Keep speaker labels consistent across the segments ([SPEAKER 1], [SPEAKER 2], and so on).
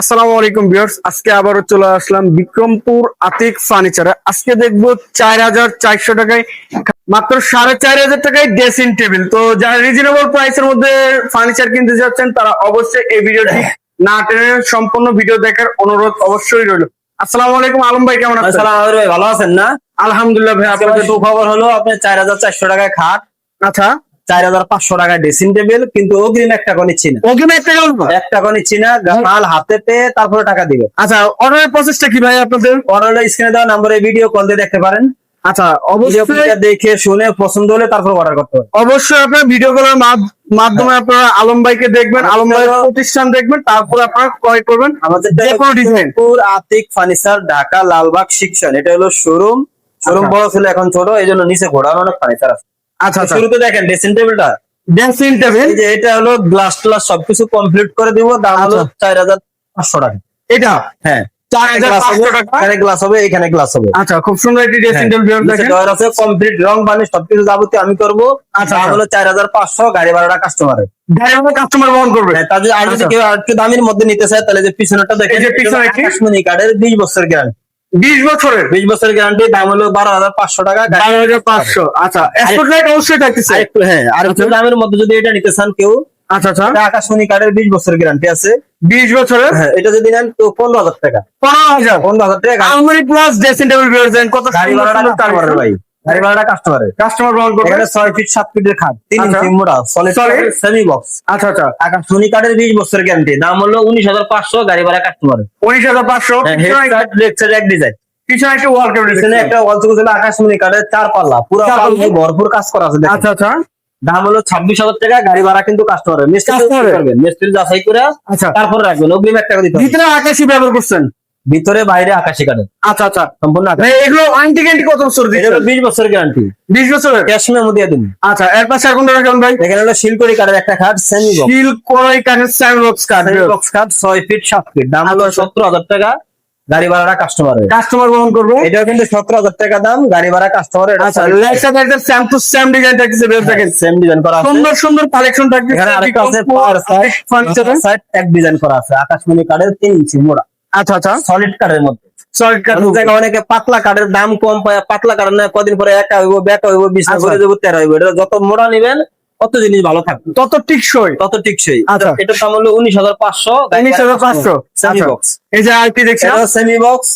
[SPEAKER 1] আসসালামু আলাইকুম ভিউয়ার্স আজকে আবারও চলে আসলাম বিক্রমপুর আতিক ফার্নিচারে। আজকে দেখব চার হাজার চারশো টাকায় মাত্র সাড়ে চার হাজার টাকায় ড্রেসিং টেবিল তো যারা রিজনেবল প্রাইসের মধ্যে ফার্নিচার কিনতে যাচ্ছেন তারা অবশ্যই এই ভিডিওটি না টেনে সম্পূর্ণ ভিডিও দেখার অনুরোধ অবশ্যই রইল। আসসালামু আলাইকুম আলম ভাই কেমন আছেন?
[SPEAKER 2] আসসালাম ভাই ভালো আছেন না?
[SPEAKER 1] আলহামদুলিল্লাহ ভাই আপনাদের
[SPEAKER 2] সুখবর হলো আপনি চার হাজার চারশো টাকায় খাট।
[SPEAKER 1] আচ্ছা।
[SPEAKER 2] চার হাজার পাঁচশো টাকায় ড্রেসিং টেবিল কিন্তু অগ্রিম এক টাকা নিচ্ছি না
[SPEAKER 1] ওকে একটা গল্প
[SPEAKER 2] এক টাকা নিচ্ছি না মাল হাতে পেয়ে তারপরে টাকা দিবে।
[SPEAKER 1] আচ্ছা অর্ডারের প্রসেসটা কি ভাই আপনাদের?
[SPEAKER 2] অর্ডার হলে স্ক্রিনে দেওয়া নাম্বারে ভিডিও কল দিয়ে দেখতে পারেন।
[SPEAKER 1] আচ্ছা অবশ্যই
[SPEAKER 2] দেখে শুনে পছন্দ হলে তারপর অর্ডার করতে হবে
[SPEAKER 1] অবশ্যই আপনার ভিডিও কলের মাধ্যমে
[SPEAKER 2] হ্যাঁ।
[SPEAKER 1] আপনারা আলম ভাইকে দেখবেন আলম ভাইয়ের প্রতিষ্ঠান দেখবেন তারপর আপনারা ক্রয় করবেন।
[SPEAKER 2] আমাদের
[SPEAKER 1] যে কোনো ডিজাইন
[SPEAKER 2] পুর আতিক ফার্নিচার ঢাকা লালবাগ শিক্ষণ। এটা হলো শোরুম শোরুম
[SPEAKER 1] আচ্ছা।
[SPEAKER 2] বড় ছিল এখন ছোট এই জন্য নিচে ঘোড়ার অনেক ফার্নিচার আছে।
[SPEAKER 1] আচ্ছা আচ্ছা।
[SPEAKER 2] শুরুতে দেখেন ড্রেসিং টেবিলটা
[SPEAKER 1] ড্যান্সিং টেবিল
[SPEAKER 2] যে এটা হলো গ্লাস ট্লাস সবকিছু কমপ্লিট করে দিব দাম হলো
[SPEAKER 1] আচ্ছা।
[SPEAKER 2] চার হাজার পাঁচশো টাকা।
[SPEAKER 1] এটা?
[SPEAKER 2] হ্যাঁ।
[SPEAKER 1] আচ্ছা খুব সুন্দর একটি ড্রেসিং
[SPEAKER 2] হ্যাঁ, আমি করব। চার হাজার পাঁচশো গাড়ি ভাড়াটা কাস্টমারের
[SPEAKER 1] কাস্টমার বহন করবে?
[SPEAKER 2] তার আর যদি। কেউ আর দামের মধ্যে নিতে চায় তাহলে যে
[SPEAKER 1] পিছনে?
[SPEAKER 2] কার্ডের বিশ বছর গ্যারান্টি
[SPEAKER 1] বিশ বছরের।
[SPEAKER 2] বিশ বছরের গ্যারান্টি দাম হলো বারো হাজার পাঁচশো টাকা।
[SPEAKER 1] বারো হাজার পাঁচশো। আচ্ছা এক্সপোর্ট লাইট অবশ্যই থাকতেছে।
[SPEAKER 2] একটু হ্যাঁ আর একটু দামের মধ্যে যদি এটা নিতে চান কেউ
[SPEAKER 1] আচ্ছা আচ্ছা।
[SPEAKER 2] আকাশমণি কার্ডের বিশ বছরের গ্যারান্টি আছে।
[SPEAKER 1] বিশ বছরের?
[SPEAKER 2] হ্যাঁ এটা যদি নেন তো পনেরো হাজার টাকা।
[SPEAKER 1] পনেরো হাজার।
[SPEAKER 2] পনেরো হাজার টাকা।
[SPEAKER 1] প্লাস ড্রেসিং টেবিল কত
[SPEAKER 2] গাড়ি কাস্টমারের ভাই। গাড়ি ভাড়াটা কাস্টমারের
[SPEAKER 1] কাস্টমার বহন করবে?
[SPEAKER 2] এখানে ছয় ফিট ফিটের খাট।
[SPEAKER 1] আচ্ছা।
[SPEAKER 2] ইঞ্চি মোটা সলিড সেমি বক্স
[SPEAKER 1] আচ্ছা আচ্ছা।
[SPEAKER 2] আকাশমণি কার্ডের বিশ বছর গ্যারান্টি দাম হলো গাড়ি ভাড়া কাস্টমারের লেকচার এক ডিজাইন
[SPEAKER 1] পিছনে একটা ওয়াল কেবিল
[SPEAKER 2] এখানে একটা ওয়াল থেকে আকাশমণি কার্ডের চার পাল্লা। পুরো? ভরপুর কাজ করা আছে
[SPEAKER 1] আচ্ছা আচ্ছা।
[SPEAKER 2] দাম হলো ছাব্বিশ হাজার টাকা গাড়ি ভাড়া কিন্তু কাস্টমারের মিস্ত্রি করবেন? মিস্ত্রি যাচাই করে
[SPEAKER 1] আচ্ছা।
[SPEAKER 2] তারপরে রাখবেন। অগ্রিম এক টাকা দিতে হবে।
[SPEAKER 1] ভিতরে আকাশি ব্যবহার করছেন?
[SPEAKER 2] ভিতরে বাইরে আকাশি কার্ডের
[SPEAKER 1] আচ্ছা আচ্ছা
[SPEAKER 2] সম্পূর্ণ
[SPEAKER 1] এগুলো ওয়ারেন্টি গ্যারান্টি কত বছর
[SPEAKER 2] এটা হলো বিশ বছর গ্যারান্টি
[SPEAKER 1] বিশ বছরের?
[SPEAKER 2] ক্যাশ মেমো দিয়ে দিন।
[SPEAKER 1] আচ্ছা এর পাশে কোনটা রাখবেন ভাই?
[SPEAKER 2] এখানে হলো শিলকড়ি কার্ডের একটা খাট সেমি বক্স
[SPEAKER 1] কোরাই কাঠের স্যান্ডবক্স কাঠ
[SPEAKER 2] সেমি বক্স খাট ছয় ফিট সাত ফিট দাম হলো
[SPEAKER 1] আচ্ছা।
[SPEAKER 2] সত্তর হাজার টাকা। গাড়ি ভাড়াটা কাস্টমারের
[SPEAKER 1] কাস্টমার বহন করবে?
[SPEAKER 2] এটাও কিন্তু সতেরো হাজার টাকা দাম। গাড়ি ভাড়া
[SPEAKER 1] স্যাম টু স্যাম ডিজাইন থাকছে বের
[SPEAKER 2] সেম ডিজাইন করা
[SPEAKER 1] সুন্দর সুন্দর কালেকশন থাকছে
[SPEAKER 2] এখানে আরেকটা আছে পাওয়ার সাইড এক ডিজাইন করা আছে। আকাশমণি কার্ডের তিন ইঞ্চি মোড়া।
[SPEAKER 1] আচ্ছা আচ্ছা।
[SPEAKER 2] সলিড কার্ডের মধ্যে।
[SPEAKER 1] সরি কাঠ
[SPEAKER 2] অনেক অনেকে পাতলা কার্ডের দাম কম পায় পাতলা কার্ড না কদিন পরে একা হইব বেকা হইব বিছনা
[SPEAKER 1] আচ্ছা।
[SPEAKER 2] করে দেবো তেরো হইব। এটা যত মোড়া নিবেন তত জিনিস ভালো থাকবে।
[SPEAKER 1] তত টিকসই।
[SPEAKER 2] তত টিকসই।
[SPEAKER 1] আচ্ছা।
[SPEAKER 2] দাম হলো উনিশ হাজার পাঁচশো।
[SPEAKER 1] উনিশ হাজার পাঁচশো।
[SPEAKER 2] সেমি
[SPEAKER 1] আচ্ছা।
[SPEAKER 2] বক্স
[SPEAKER 1] এই যে আর কি দেখছেন
[SPEAKER 2] এটা সেমি বক্স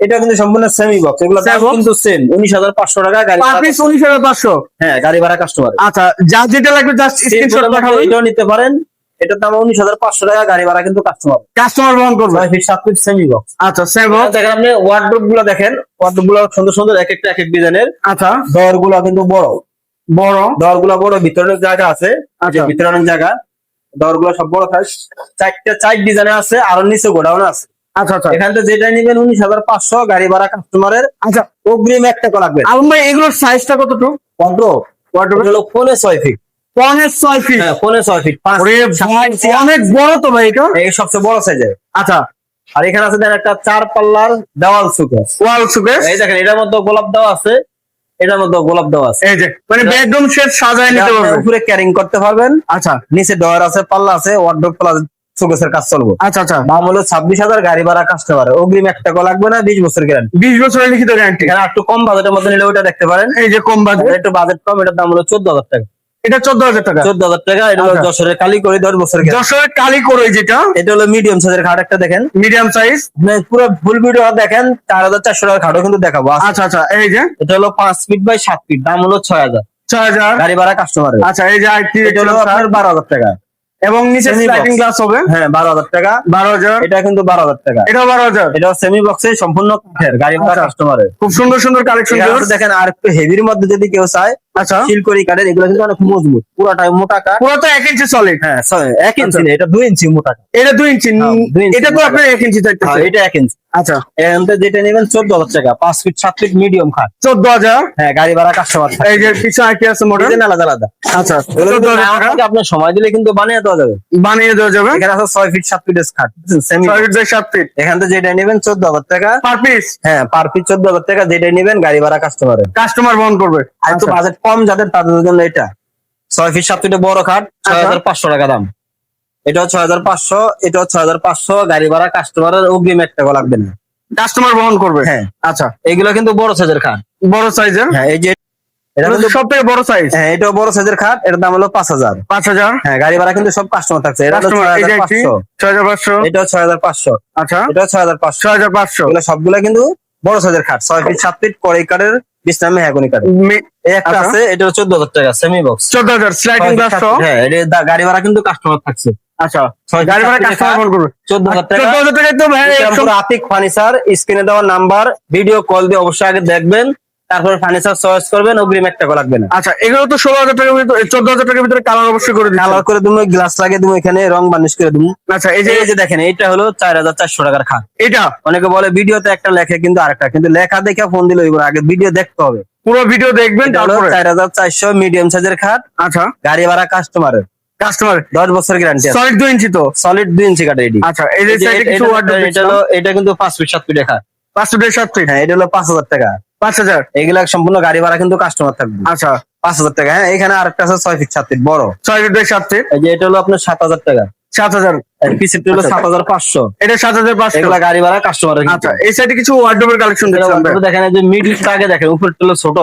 [SPEAKER 2] এটা কিন্তু সম্পূর্ণ সেমি বক্স এগুলো কিন্তু সেম উনিশ হাজার পাঁচশো টাকা গাড়ি
[SPEAKER 1] পিস উনিশ হাজার পাঁচশো?
[SPEAKER 2] হ্যাঁ গাড়ি ভাড়া কাস্টমার
[SPEAKER 1] আচ্ছা যা যেটা লাগবে জাস্ট স্ক্রিনশট
[SPEAKER 2] এটাও নিতে পারেন। এটার দাম উনিশ হাজার পাঁচশো টাকা গাড়ি ভাড়া কিন্তু কাস্টমার
[SPEAKER 1] কাস্টমার বহন করবে।
[SPEAKER 2] সাত ফিট সেমি বক্স
[SPEAKER 1] আচ্ছা সেম
[SPEAKER 2] দেখেন আপনি ওয়ার্ডরোবগুলো দেখেন ওয়ার্ডরোবগুলো সুন্দর সুন্দর এক একটা এক এক ডিজাইনের
[SPEAKER 1] আচ্ছা।
[SPEAKER 2] ডরগুলো কিন্তু বড়।
[SPEAKER 1] বড়।
[SPEAKER 2] ডরগুলো বড় ভিতরে অনেক জায়গা আছে।
[SPEAKER 1] আচ্ছা।
[SPEAKER 2] ভিতরে অনেক জায়গা। ডরগুলো সব বড় থাকে চারটা চার ডিজাইনে আছে আর নিচে গোডাউন আছে।
[SPEAKER 1] আচ্ছা আচ্ছা।
[SPEAKER 2] এখান থেকে যেটা নিবেন উনিশ হাজার পাঁচশো গাড়ি ভাড়া কাস্টমারের
[SPEAKER 1] আচ্ছা।
[SPEAKER 2] অগ্রিম এক টাকা লাগবে
[SPEAKER 1] ভাই এগুলোর সাইজটা কতটুকু?
[SPEAKER 2] পনেরো পনেরো ছয় ফিট
[SPEAKER 1] পনেরো ছয় ফিট
[SPEAKER 2] হ্যাঁ পনেরো ছয় ফিট
[SPEAKER 1] অনেক বড় তো ভাই এটা।
[SPEAKER 2] এই সবচেয়ে বড় সাইজের
[SPEAKER 1] আচ্ছা।
[SPEAKER 2] আর এখানে আছে একটা চার পাল্লার দেওয়াল সুকে
[SPEAKER 1] ওয়াল সুকেস
[SPEAKER 2] এই দেখেন এটার মধ্যে গোলাপ দেওয়া আছে এটার মধ্যে গোলাপ দেওয়া আছে।
[SPEAKER 1] এই যে মানে বেডরুম সেট সাজায় নিতে
[SPEAKER 2] আপনি
[SPEAKER 1] পারবেন
[SPEAKER 2] উপরে ক্যারিং করতে পারবেন।
[SPEAKER 1] আচ্ছা।
[SPEAKER 2] নিচে ডয়ার আছে পাল্লা আছে ওয়ার্ডরোব প্লাস কাজ চলবে।
[SPEAKER 1] আচ্ছা আচ্ছা।
[SPEAKER 2] দাম হলো ছাব্বিশ হাজার গাড়ি ভাড়া কাস্টমার অগ্রিম এক টাকা লাগবে না বিশ বছর গ্যারান্টি
[SPEAKER 1] বিশ বছরের লিখিত গ্যারান্টি
[SPEAKER 2] একটু কম বাজেটের মধ্যে নিলে ওইটা দেখতে পারেন।
[SPEAKER 1] এই যে কম বাজেট
[SPEAKER 2] একটু বাজেট কম এটার দাম হলো চোদ্দ হাজার টাকা।
[SPEAKER 1] এটা চোদ্দ হাজার টাকা।
[SPEAKER 2] চোদ্দ হাজার টাকা এটা হলো
[SPEAKER 1] আচ্ছা।
[SPEAKER 2] যশোরের কালি করে দশ বছর
[SPEAKER 1] যশোরের কালি করে যেটা।
[SPEAKER 2] এটা হলো মিডিয়াম সাইজের খাট একটা দেখেন।
[SPEAKER 1] মিডিয়াম সাইজ
[SPEAKER 2] পুরো ফুল ভিডিও দেখেন চার হাজার চারশো টাকার খাটও কিন্তু দেখাবো।
[SPEAKER 1] আচ্ছা আচ্ছা এই যে।
[SPEAKER 2] এটা হলো পাঁচ ফিট বাই সাত ফিট দাম হলো ছয় হাজার।
[SPEAKER 1] ছয় হাজার।
[SPEAKER 2] গাড়ি ভাড়া কাস্টমারের
[SPEAKER 1] আচ্ছা এই যে
[SPEAKER 2] এটা হলো আপনার বারো হাজার টাকা।
[SPEAKER 1] এবং নিচে স্লাইডিং গ্লাস হবে।
[SPEAKER 2] হ্যাঁ বারো হাজার টাকা।
[SPEAKER 1] বারো হাজার।
[SPEAKER 2] এটা কিন্তু বারো হাজার টাকা।
[SPEAKER 1] এটাও বারো হাজার।
[SPEAKER 2] এটা সেমি বক্সে সম্পূর্ণ গাড়ি ভাড়া
[SPEAKER 1] আচ্ছা।
[SPEAKER 2] কাস্টমারের
[SPEAKER 1] খুব সুন্দর সুন্দর কালেকশন
[SPEAKER 2] দেখেন আর একটু হেভির মধ্যে যদি কেউ চায়
[SPEAKER 1] আচ্ছা।
[SPEAKER 2] শিলকড়ি কাঠের এগুলো কিন্তু অনেক মজবুত। পুরাটাই মোটা কাঠ।
[SPEAKER 1] পুরো তো এক ইঞ্চি সলিড
[SPEAKER 2] হ্যাঁ এক ইঞ্চি
[SPEAKER 1] আচ্ছা।
[SPEAKER 2] না, এটা দুই ইঞ্চি মোটা
[SPEAKER 1] এটা দুই ইঞ্চি।
[SPEAKER 2] হ্যাঁ, ইঞ্চি
[SPEAKER 1] এটা তো আপনার এক ইঞ্চি
[SPEAKER 2] হ্যাঁ, এটা এক ইঞ্চি।
[SPEAKER 1] আচ্ছা।
[SPEAKER 2] যেটা নেবেন চোদ্দ হাজার টাকা পাঁচ ফিট সাত ফিট মিডিয়াম খাট।
[SPEAKER 1] চোদ্দ হাজার?
[SPEAKER 2] হ্যাঁ গাড়ি ভাড়া কাস্টমার
[SPEAKER 1] এই যে পিছনে আরেকটি আছে মডেল
[SPEAKER 2] আলাদা আলাদা।
[SPEAKER 1] আচ্ছা চোদ্দ হাজার
[SPEAKER 2] আপনার সময় দিলে কিন্তু বানিয়ে দেওয়া যাবে।
[SPEAKER 1] বানিয়ে দেওয়া যাবে।
[SPEAKER 2] এখানে আছে ছয় ফিট সাত ফিটের খাট। সেমি
[SPEAKER 1] ছয় ফিট সাত ফিট
[SPEAKER 2] এখান থেকে যেটা নেবেন চোদ্দ হাজার টাকা।
[SPEAKER 1] পার পিস
[SPEAKER 2] হ্যাঁ পার ফিট চোদ্দ হাজার টাকা যেটা নেবেন গাড়ি ভাড়া কাস্টমারের
[SPEAKER 1] কাস্টমার বহন করবে।
[SPEAKER 2] আর। বাজেট কম যাদের তাদের জন্য এটা। ছয় ফিট সাত ফিটে বড় খাট ছয়
[SPEAKER 1] আচ্ছা।
[SPEAKER 2] হাজার পাঁচশো টাকা দাম। এটা ছয় হাজার পাঁচশো এটা ছয় হাজার পাঁচশো গাড়ি ভাড়া কাস্টমারের অগ্রিম এক টাকা লাগবে না।
[SPEAKER 1] কাস্টমার বহন করবে?
[SPEAKER 2] হ্যাঁ।
[SPEAKER 1] আচ্ছা।
[SPEAKER 2] এগুলো কিন্তু বড় সাইজের খাট।
[SPEAKER 1] বড় সাইজের
[SPEAKER 2] হ্যাঁ এই যে এটা কিন্তু
[SPEAKER 1] সব থেকে বড় সাইজ
[SPEAKER 2] হ্যাঁ এটাও বড় সাইজের খাট এটার দাম হলো পাঁচ হাজার।
[SPEAKER 1] পাঁচ হাজার?
[SPEAKER 2] হ্যাঁ গাড়ি ভাড়া কিন্তু সব কাস্টমার থাকছে। এটা ছয় হাজার পাঁচশো।
[SPEAKER 1] ছয় হাজার পাঁচশো।
[SPEAKER 2] এটাও ছয় হাজার পাঁচশো।
[SPEAKER 1] আচ্ছা
[SPEAKER 2] এটাও ছয় হাজার পাঁচশো।
[SPEAKER 1] ছয় হাজার পাঁচশো
[SPEAKER 2] সবগুলা কিন্তু বড় সাইজের খাট ছয় ফিট সাত ফিট কড়াই কাঠের একটা
[SPEAKER 1] আচ্ছা।
[SPEAKER 2] আছে এটা চোদ্দ হাজার টাকা সেমি বক্স
[SPEAKER 1] চোদ্দ হাজার স্লাইডিং গ্লাস
[SPEAKER 2] হ্যাঁ এটা গাড়ি ভাড়া কিন্তু কাস্টমার থাকছে।
[SPEAKER 1] আচ্ছা গাড়ি ভাড়া কাস্টমার করবে।
[SPEAKER 2] চোদ্দ হাজার টাকা।
[SPEAKER 1] চোদ্দ হাজার টাকায় তো ভাই
[SPEAKER 2] আতিক ফার্নিচার স্ক্রিনে দেওয়া নাম্বার ভিডিও কল দিয়ে অবশ্যই আগে দেখবেন। তারপরে ফার্নিচার চয়েস করবেন অগ্রিম এক টাকা লাগবে না
[SPEAKER 1] আচ্ছা এগুলো তো ষোলো হাজার টাকার ভিতরে চোদ্দ হাজার টাকার ভিতরে কালার অবশ্যই করে
[SPEAKER 2] কালার করে তুমি গ্লাস লাগিয়ে তুমি এখানে রং বার্নিশ করে তুমি
[SPEAKER 1] আচ্ছা এই যে
[SPEAKER 2] এই যে দেখেন এটা হলো চার হাজার চারশো টাকার খাট।
[SPEAKER 1] এটা
[SPEAKER 2] অনেকে বলে ভিডিওতে একটা লেখে কিন্তু আরেকটা। কিন্তু লেখা দেখে ফোন দিলে হইব আগে ভিডিও দেখতে হবে।
[SPEAKER 1] পুরো ভিডিও দেখবেন তারপরে?
[SPEAKER 2] চার হাজার চারশো মিডিয়াম সাইজের খাট।
[SPEAKER 1] আচ্ছা।
[SPEAKER 2] গাড়ি ভাড়া কাস্টমারের
[SPEAKER 1] কাস্টমার
[SPEAKER 2] দশ বছর গ্যারান্টি
[SPEAKER 1] সলিড দুই ইঞ্চি তো?
[SPEAKER 2] সলিড দুই ইঞ্চি কাঠ এটি
[SPEAKER 1] আচ্ছা এই যে সাইডে
[SPEAKER 2] এটা-
[SPEAKER 1] কিছু ওয়ার্ড
[SPEAKER 2] এটা হলো এটা কিন্তু পাঁচ ফিট সাত ফিট খাট।
[SPEAKER 1] পাঁচ ফুটের সাত ফিট
[SPEAKER 2] হ্যাঁ এটা হলো পাঁচ হাজার টাকা।
[SPEAKER 1] পাঁচ হাজার?
[SPEAKER 2] এগুলা সম্পূর্ণ গাড়ি ভাড়া কিন্তু কাস্টমার থাকবে।
[SPEAKER 1] আচ্ছা।
[SPEAKER 2] পাঁচ হাজার টাকা। হ্যাঁ এখানে আরেকটা আছে ছয় ফিট সাত ফিট বড়।
[SPEAKER 1] ছয় ফুটের সাত ফিট
[SPEAKER 2] এই যে এটা হলো আপনার সাত হাজার টাকা।
[SPEAKER 1] সাত হাজার।
[SPEAKER 2] পিসিপটি হলো। সাত হাজার পাঁচশো।
[SPEAKER 1] এটা সাত হাজার পাঁচশো।
[SPEAKER 2] এগুলা গাড়ি ভাড়া কাস্টমার
[SPEAKER 1] আচ্ছা এই সাইডে কিছু ওয়ার্ডরোবের কালেকশন
[SPEAKER 2] দেখেন যে আগে দেখেন উপরটা হলো ছোট।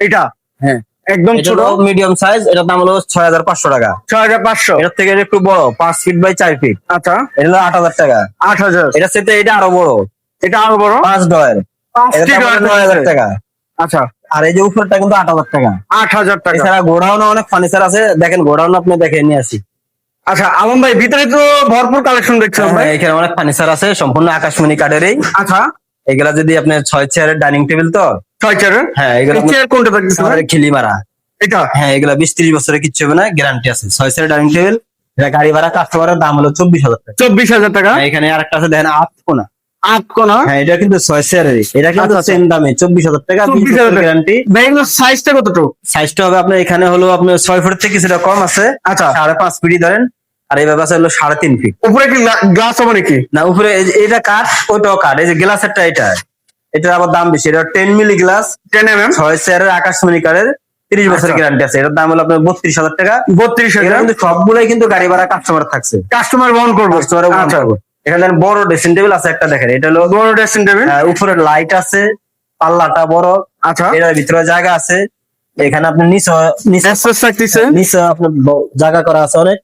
[SPEAKER 1] এটা?
[SPEAKER 2] হ্যাঁ।
[SPEAKER 1] একদম ছোট?
[SPEAKER 2] মিডিয়াম সাইজ এটার দাম হলো ছয় হাজার পাঁচশো টাকা।
[SPEAKER 1] ছয় হাজার পাঁচশো।
[SPEAKER 2] এটার থেকে এটা একটু বড় পাঁচ ফিট বাই চার ফিট
[SPEAKER 1] আচ্ছা।
[SPEAKER 2] এটা হলো আট হাজার টাকা।
[SPEAKER 1] আট হাজার।
[SPEAKER 2] সাথে এটা আরও বড়।
[SPEAKER 1] এটা আরও বড়?
[SPEAKER 2] পাঁচ ডয়ের টাকা।
[SPEAKER 1] আচ্ছা।
[SPEAKER 2] আর এই যে উপরটা কিন্তু আট হাজার টাকা।
[SPEAKER 1] আট হাজার টাকা।
[SPEAKER 2] এছাড়া গোডাউন অনেক ফার্নিচার আছে। দেখেন গোডাউন আপনি দেখে নিয়ে আসি।
[SPEAKER 1] আচ্ছা আলম ভাই ভিতরে তো ভরপুর কালেকশন
[SPEAKER 2] হ্যাঁ, এখানে অনেক ফার্নিচার আছে। সম্পূর্ণ আকাশমণি কাঠেরই।
[SPEAKER 1] আচ্ছা।
[SPEAKER 2] এগুলা যদি আপনার ছয় চেয়ারের ডাইনিং টেবিল তো?
[SPEAKER 1] ছয় চেয়ারের
[SPEAKER 2] হ্যাঁ এগুলো
[SPEAKER 1] চেয়ার কোনটা দেখতেছেন
[SPEAKER 2] আমাদের খিলি মারা
[SPEAKER 1] এটা?
[SPEAKER 2] হ্যাঁ এগুলা বিশ ত্রিশ বছরের কিচ্ছু হবে না গ্যারান্টি আছে। ছয় চেয়ারের ডাইনিং টেবিল এটা গাড়ি ভাড়া কাস্টমারের দাম হলো চব্বিশ হাজার টাকা।
[SPEAKER 1] চব্বিশ হাজার টাকা।
[SPEAKER 2] হ্যাঁ, এখানে আরেকটা আছে দেখেন আট কোনা।
[SPEAKER 1] আট কোনা
[SPEAKER 2] হ্যাঁ এটা কিন্তু ছয় এটা কিন্তু
[SPEAKER 1] আচ্ছা, আচ্ছা।
[SPEAKER 2] সেম দামে চব্বিশ হাজার টাকা
[SPEAKER 1] 24,000 টাকা।
[SPEAKER 2] গ্যারান্টি
[SPEAKER 1] ভাই সাইজটা কতটুকু?
[SPEAKER 2] সাইজটা হবে আপনার এখানে হলো আপনার ছয় ফুট থেকে কিছুটা কম আছে।
[SPEAKER 1] আচ্ছা।
[SPEAKER 2] সাড়ে পাঁচ ফিটই ধরেন। আর এই ব্যাপার হলো সাড়ে তিন ফিট
[SPEAKER 1] উপরে কি গ্লাস হবে নাকি?
[SPEAKER 2] না উপরে এটা কাঠ কাঠ এই যে গ্লাসেরটা এটা। এটার আবার দাম বেশি। এটা ten milli glass
[SPEAKER 1] ten M
[SPEAKER 2] ছয় আকাশমণি তিরিশ বছরের
[SPEAKER 1] আচ্ছা।
[SPEAKER 2] গ্যারান্টি আছে। এটার দাম হলো আপনার বত্রিশ হাজার টাকা।
[SPEAKER 1] বত্রিশ হাজার।
[SPEAKER 2] কিন্তু সবগুলোই কিন্তু গাড়ি ভাড়া কাস্টমার থাকছে।
[SPEAKER 1] কাস্টমার বহন করব।
[SPEAKER 2] কাস্টমার এখানে বড় ড্রেসিং টেবিল আছে একটা দেখেন এটা হলো
[SPEAKER 1] বড় ড্রেসিং টেবিল
[SPEAKER 2] আহ, উপরে লাইট আছে পাল্লাটা বড়
[SPEAKER 1] আচ্ছা।
[SPEAKER 2] এর ভিতরে জায়গা আছে এখানে আপনি নিচে নিচে নিচে আপনার জায়গা করা আছে অনেক।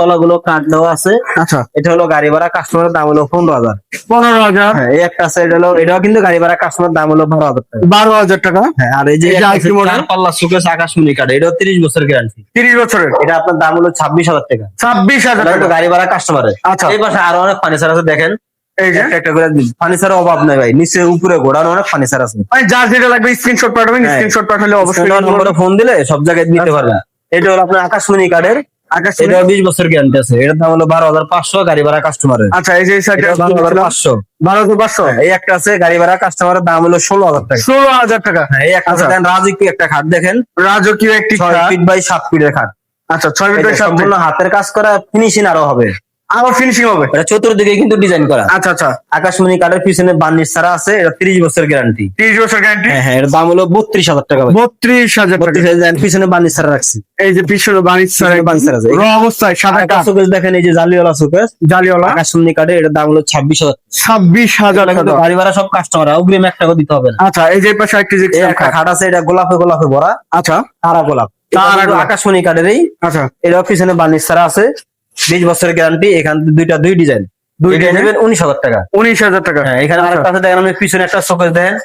[SPEAKER 2] তলাগুলো কাঠ দেওয়া আছে।
[SPEAKER 1] আচ্ছা।
[SPEAKER 2] এটা হলো গাড়ি ভাড়া কাস্টমারের দাম হলো পনেরো হাজার।
[SPEAKER 1] পনেরো হাজার?
[SPEAKER 2] হ্যাঁ এই একটা আছে এটা হলো এটাও কিন্তু গাড়ি ভাড়া কাস্টমার দাম হলো বারো হাজার টাকা।
[SPEAKER 1] বারো হাজার টাকা?
[SPEAKER 2] হ্যাঁ আর এই যে পাল্লা সুকেশ আকাশমণি কাঠ এটাও তিরিশ বছর গ্যারান্টি
[SPEAKER 1] তিরিশ বছরের?
[SPEAKER 2] এটা আপনার দাম হলো ছাব্বিশ হাজার টাকা।
[SPEAKER 1] ছাব্বিশ হাজার টাকা।
[SPEAKER 2] গাড়ি ভাড়া কাস্টমারের
[SPEAKER 1] আচ্ছা।
[SPEAKER 2] এই পাশে আরও অনেক ফার্নিচার আছে দেখেন।
[SPEAKER 1] এই যে?
[SPEAKER 2] একটা করে ফার্নিচারের অভাব নেই ভাই নিচে উপরে ঘোড়ানো অনেক ফার্নিচার আছে।
[SPEAKER 1] মানে যার যেটা লাগবে স্ক্রিনশট পাঠাবেন
[SPEAKER 2] হ্যাঁ।
[SPEAKER 1] স্ক্রিনশট পাঠালে অবশ্যই
[SPEAKER 2] ফোন দিলে সব জায়গায় নিতে
[SPEAKER 1] আচ্ছা।
[SPEAKER 2] পারবেন। এটা হলো আপনার আকাশমণি কার্ডের
[SPEAKER 1] আকাশ
[SPEAKER 2] এটা বিশ বছর গ্যারান্টি আছে। এটার দাম হলো বারো হাজার পাঁচশো গাড়ি ভাড়া কাস্টমারের
[SPEAKER 1] আচ্ছা এই যে
[SPEAKER 2] বারো হাজার পাঁচশো।
[SPEAKER 1] বারো হাজার পাঁচশো?
[SPEAKER 2] এই একটা আছে গাড়ি ভাড়া কাস্টমারের দাম হলো ষোলো হাজার টাকা।
[SPEAKER 1] ষোলো হাজার টাকা।
[SPEAKER 2] হ্যাঁ এই একটা
[SPEAKER 1] আচ্ছা।
[SPEAKER 2] রাজকীয় একটা খাট দেখেন।
[SPEAKER 1] রাজকীয় একটি
[SPEAKER 2] ছয় ফিট বাই সাত ফিটের খাট।
[SPEAKER 1] আচ্ছা ছয় ফিট
[SPEAKER 2] সম্পূর্ণ হাতের কাজ করা ফিনিশিং আরও হবে।
[SPEAKER 1] আবার ফিনিশিং হবে।
[SPEAKER 2] এটা চতুর্দিকে কিন্তু ডিজাইন করা।
[SPEAKER 1] আচ্ছা আচ্ছা।
[SPEAKER 2] আকাশমণি কাঠের পিছনে বার্নিশ ছাড়া আছে এটা তিরিশ বছর গ্যারান্টি
[SPEAKER 1] তিরিশ বছর গ্যারান্টি
[SPEAKER 2] হ্যাঁ হ্যাঁ এর দাম হলো বত্রিশ হাজার টাকা ভাই।
[SPEAKER 1] বত্রিশ হাজার টাকা।
[SPEAKER 2] বত্রিশ পিছনে বার্নিশ ছাড়া রাখছি।
[SPEAKER 1] এই যে পিছনে বাণিজ্য
[SPEAKER 2] পিছনে বার্নিশ ছাড়া আছে।
[SPEAKER 1] র অবস্থায় সাদা কাঠ।
[SPEAKER 2] শোকেস দেখেন এই যে জালিওয়ালা শোকেস
[SPEAKER 1] জালিওয়ালা।
[SPEAKER 2] আকাশমণি কাঠের এটার দাম হলো ছাব্বিশ হাজার।
[SPEAKER 1] ছাব্বিশ হাজার
[SPEAKER 2] টাকা
[SPEAKER 1] টাকা।
[SPEAKER 2] গাড়ি ভাড়া সব কাস্টমার অগ্রিম এক টাকা দিতে হবে না।
[SPEAKER 1] আচ্ছা এই যে পাশে একটি যে
[SPEAKER 2] খাট আছে এটা গোলাপে গোলাপে ভরা।
[SPEAKER 1] আচ্ছা।
[SPEAKER 2] তারা গোলাপ।
[SPEAKER 1] তারা
[SPEAKER 2] আকাশমণি কাঠেরই।
[SPEAKER 1] আচ্ছা।
[SPEAKER 2] এটা পিছনে বার্নিশ ছাড়া আছে। বিশ বছরের গ্যারান্টি এখান দুইটা দুই ডিজাইন
[SPEAKER 1] দুই?
[SPEAKER 2] নেবেন উনিশ হাজার টাকা।
[SPEAKER 1] উনিশ হাজার টাকা।
[SPEAKER 2] হ্যাঁ এখানে
[SPEAKER 1] আচ্ছা।
[SPEAKER 2] আরেকটা আছে দেখেন আপনি পিছনে একটা শোকেস দেখেন।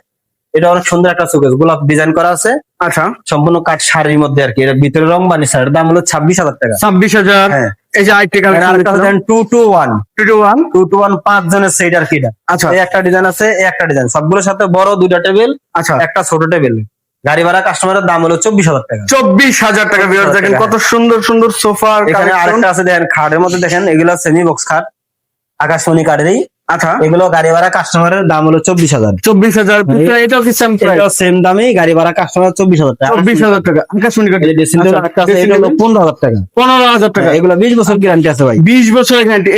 [SPEAKER 2] এটা অনেক সুন্দর একটা শোকেস গোলাপ ডিজাইন করা আছে।
[SPEAKER 1] আচ্ছা।
[SPEAKER 2] সম্পূর্ণ কাঠ শাড়ির মধ্যে আর কি এটা ভিতরে রং বানিয়েছে এর দাম হলো ছাব্বিশ হাজার টাকা।
[SPEAKER 1] ছাব্বিশ হাজার।
[SPEAKER 2] হ্যাঁ।
[SPEAKER 1] এই যে IT collection
[SPEAKER 2] two two one
[SPEAKER 1] two two one
[SPEAKER 2] two two one পাঁচ জনের সেট আর কি
[SPEAKER 1] আচ্ছা।
[SPEAKER 2] এই একটা ডিজাইন আছে একটা ডিজাইন সবগুলোর সাথে বড় দুইটা টেবিল
[SPEAKER 1] আচ্ছা।
[SPEAKER 2] একটা ছোট টেবিল গাড়ি ভাড়া কাস্টমারের দাম হলো চব্বিশ হাজার টাকা।
[SPEAKER 1] চব্বিশ হাজার টাকা বিয়ার দেখেন কত সুন্দর সুন্দর সোফা
[SPEAKER 2] এখানে আরেকটা আছে দেখেন খাটের মধ্যে দেখেন এগুলো সেমি বক্স খাট আকাশমণি কাঠেরই
[SPEAKER 1] আচ্ছা।
[SPEAKER 2] এগুলো গাড়ি ভাড়া কাস্টমারের দাম হলো চব্বিশ হাজার।
[SPEAKER 1] চব্বিশ হাজার। এটাও কি সেম
[SPEAKER 2] সেম দামে গাড়ি ভাড়া কাস্টমার চব্বিশ হাজার টাকা।
[SPEAKER 1] চব্বিশ হাজার টাকা।
[SPEAKER 2] হলো পনেরো হাজার টাকা।
[SPEAKER 1] পনেরো হাজার টাকা।
[SPEAKER 2] এগুলো বিশ বছর গ্যারান্টি আছে ভাই।
[SPEAKER 1] বিশ বছরের গ্যারান্টি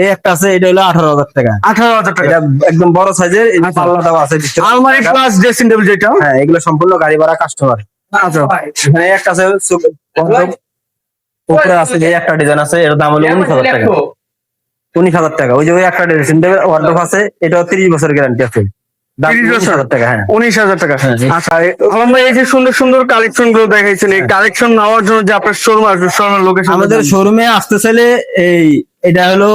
[SPEAKER 1] এই
[SPEAKER 2] একটা আছে এটা হলো আঠারো হাজার টাকা।
[SPEAKER 1] আঠারো হাজার টাকা।
[SPEAKER 2] একদম বড় সাইজের
[SPEAKER 1] আচ্ছা।
[SPEAKER 2] পাল্লাটাও আছে ভিতরে।
[SPEAKER 1] আলমারি প্লাস ড্রেসিং টেবিল যেটা।
[SPEAKER 2] হ্যাঁ এগুলো সম্পূর্ণ গাড়ি ভাড়া কাস্টমার
[SPEAKER 1] আচ্ছা।
[SPEAKER 2] একটা আছে উপরে আছে যে একটা ডিজাইন আছে এটার দাম হলো উনিশ হাজার টাকা। উনিশ হাজার টাকা। ওই যে ওই একটা ডিজাইন দেবে আছে তিরিশ বছর গ্যারান্টি আছে। দাম
[SPEAKER 1] 30
[SPEAKER 2] উনিশ
[SPEAKER 1] বছর?
[SPEAKER 2] হাজার টাকা
[SPEAKER 1] উনিশ হাজার টাকা।
[SPEAKER 2] জি।
[SPEAKER 1] আচ্ছা এ- আলম ভাই এই যে সুন্দর সুন্দর কালেকশনগুলো দেখাইছেন এই কালেকশন নেওয়ার জন্য যে আপনার শোরুম আসবে শোরুম লোকেশন
[SPEAKER 2] আমাদের শোরুমে আসতে চাইলে এই এটা হলো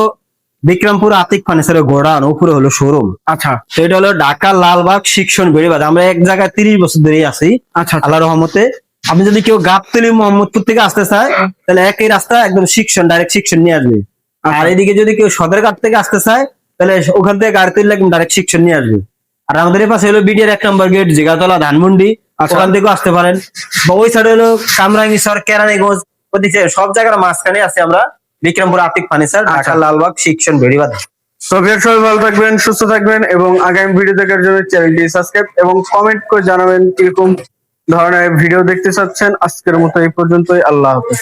[SPEAKER 2] বিক্রমপুর আতিক ফার্নিচারের গোডাউন উপরে হলো শোরুম
[SPEAKER 1] আচ্ছা।
[SPEAKER 2] তো এটা হলো ঢাকা লালবাগ শিক্ষণ বেড়িবাদ আমরা এক জায়গায় তিরিশ বছর ধরেই আছি
[SPEAKER 1] আচ্ছা
[SPEAKER 2] আল্লাহ রহমতে। আপনি যদি কেউ গাবতলি মোহাম্মদপুর থেকে আসতে চায় তাহলে একই রাস্তা একদম শিক্ষণ ডাইরেক্ট শিক্ষণ নিয়ে আসবে। আর এদিকে যদি কেউ সদরঘাট থেকে আসতে চায় তাহলে ওখান থেকে গাড়ি তুললে ডাইরেক্ট শিক্ষণ নিয়ে আসবে। আর আমাদের পাশে হলো বিডিআর এক নম্বর গেট জিগাতলা ধানমন্ডি।
[SPEAKER 1] আচ্ছা।
[SPEAKER 2] ওখান থেকেও আসতে পারেন। বা ওই সাইডে হলো কামরাঙ্গিসর কেরানীগঞ্জ ওদিকে সব জায়গার মাঝখানে আছে আমরা। বিক্রমপুর আতিক ফার্নিচার ঢাকা
[SPEAKER 1] আচ্ছা।
[SPEAKER 2] লালবাগ শিক্ষণ বেড়িবাদ
[SPEAKER 1] তো সবাই ভালো থাকবেন সুস্থ থাকবেন এবং আগামী ভিডিও দেখার জন্য চ্যানেলটি সাবস্ক্রাইব এবং কমেন্ট করে জানাবেন কীরকম ধরনের ভিডিও দেখতে চাচ্ছেন। আজকের মতো এই পর্যন্তই। আল্লাহ হাফেজ।